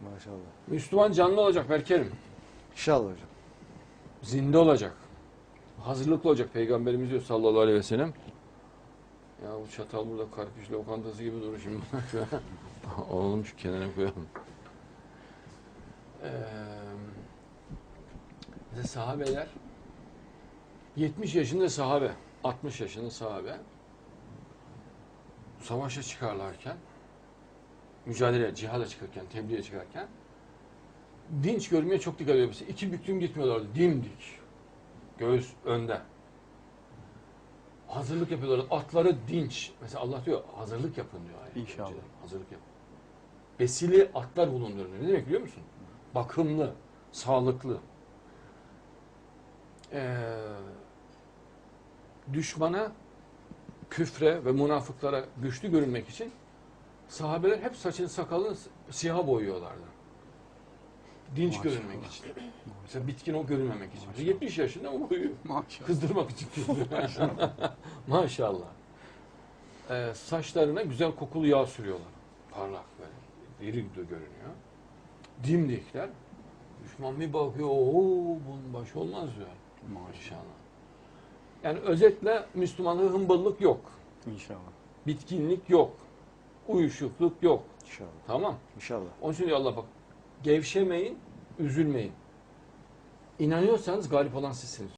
Maşallah. Müslüman canlı olacak Berkerim. İnşallah hocam. Zinde olacak. Hazırlıklı olacak Peygamberimiz diyor sallallahu aleyhi ve sellem. Ya bu çatal burada karpiş lokantası gibi durur şimdi. Oğlum şu kenara koyalım. Ee, sahabeler 70 yaşında sahabe, 60 yaşında sahabe savaşa çıkarlarken mücadele, cihada çıkarken, tebliğe çıkarken dinç görmeye çok dikkat ediyor. Mesela iki büklüm gitmiyorlardı. Dimdik. Göğüs önde. Hazırlık yapıyorlardı. Atları dinç. Mesela Allah diyor hazırlık yapın diyor. ayet. İnşallah. Hazırlık yapın. Besili atlar bulundurun. Ne demek biliyor musun? Bakımlı, sağlıklı. Ee, düşmana, küfre ve münafıklara güçlü görünmek için sahabeler hep saçını sakalını siyaha boyuyorlardı. Dinç Maşallah. görünmek için. Mesela bitkin o görünmemek için. Mesela 70 yaşında o boyuyor. Maşallah. Kızdırmak için. Maşallah. Ee, saçlarına güzel kokulu yağ sürüyorlar. Parlak böyle. Diri de görünüyor. Dimdikler. Düşman bir bakıyor. Oo bunun başı olmaz diyor. Maşallah. Yani özetle Müslümanlığı hımbıllık yok. İnşallah. Bitkinlik yok. Uyuşukluk yok. İnşallah. Tamam. İnşallah. Onun için diyor Allah bak. Gevşemeyin, üzülmeyin. İnanıyorsanız galip olan sizsiniz.